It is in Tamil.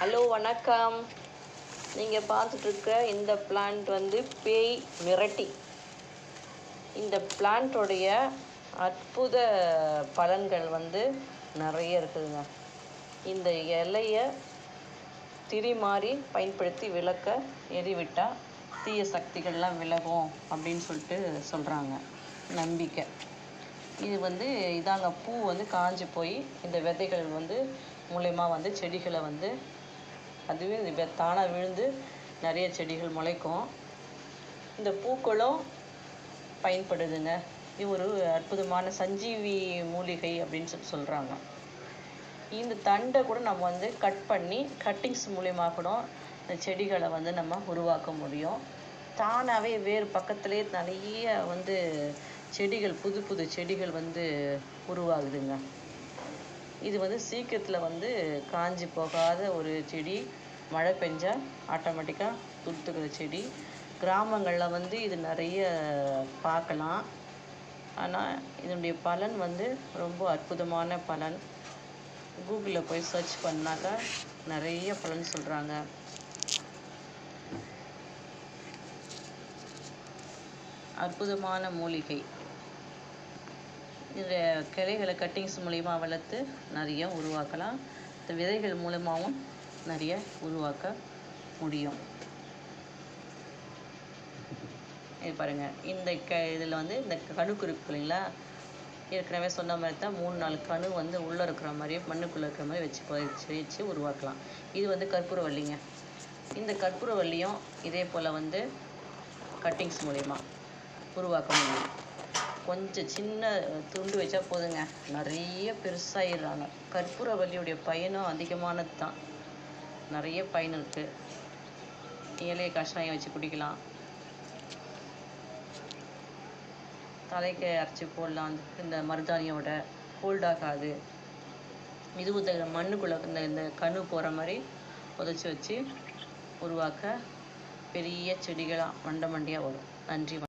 ஹலோ வணக்கம். நீங்கள் பார்த்துட்ருக்க இந்த பிளான்ட் வந்து பேய் விரட்டி இந்த பிளான்ட்டோடைய அற்புத பலன்கள் வந்து நிறைய இருக்குதுங்க. இந்த இலையை திரி மாறி பயன்படுத்தி விளக்க எரிவிட்டால் தீய சக்திகள்லாம் விலகும் அப்படின்னு சொல்லிட்டு சொல்கிறாங்க நம்பிக்கை. இது வந்து இதாங்க பூ வந்து காஞ்சி போய் இந்த விதைகள் வந்து மூலயமா வந்து செடிகளை வந்து அதுவே இது தானாக விழுந்து நிறைய செடிகள் முளைக்கும். இந்த பூக்களும் பயன்படுதுங்க. இது ஒரு அற்புதமான சஞ்சீவி மூலிகை அப்படின்னு சொல்லி சொல்கிறாங்க இந்த தண்டை கூட நம்ம வந்து கட் பண்ணி கட்டிங்ஸ் மூலிமா கூட இந்த செடிகளை வந்து நம்ம உருவாக்க முடியும். தானாகவே வேறு பக்கத்துலேயே நிறைய வந்து செடிகள் புது புது செடிகள் வந்து உருவாகுதுங்க. இது வந்து சீக்கிரத்தில் வந்து காஞ்சி போகாத ஒரு செடி. மழை பெஞ்சால் ஆட்டோமேட்டிக்காக துளுத்துக்கிற செடி. கிராமங்களில் வந்து இது நிறைய பார்க்கலாம். ஆனால் இதனுடைய பலன் வந்து ரொம்ப அற்புதமான பலன். கூகுளில் போய் சர்ச் பண்ணாக்கா நிறைய பலன் சொல்கிறாங்க அற்புதமான மூலிகை. இந்த கிளைகளை கட்டிங்ஸ் மூலிமா வளர்த்து நிறைய உருவாக்கலாம். இந்த விதைகள் மூலமாகவும் நிறைய உருவாக்க முடியும். இது பாருங்கள் இந்த க இதில் வந்து இந்த கணுக்கு இருக்கு இல்லைங்களா? ஏற்கனவே சொன்ன மாதிரி தான் மூணு நாலு கணு வந்து உள்ளே இருக்கிற மாதிரியே மண்ணுக்குள்ளே இருக்கிற மாதிரி வச்சு வச்சு வச்சு உருவாக்கலாம். இது வந்து கற்பூரவல்லிங்க இந்த கற்பூரவல்லியும் இதே போல் வந்து கட்டிங்ஸ் மூலிமா உருவாக்க முடியும். கொஞ்சம் சின்ன துண்டு வச்சா போதுங்க. நிறைய பெருசாகிடுறாங்க கற்பூரவல்லியுடைய பயனும் அதிகமானது தான் நிறைய பயன் இருக்குது இலையை கஷாயம் வச்சு குடிக்கலாம். தலைக்கு அரைச்சி போடலாம். அந்த இந்த மருதாணியோட கோல்ட் ஆகாது. இதுவும் இந்த மண்ணுக்குள்ளே இந்த இந்த கணு போகிற மாதிரி புதைச்சி வச்சு உருவாக்க பெரிய செடிகளாக மண்டை மண்டியாக வரும். நன்றி.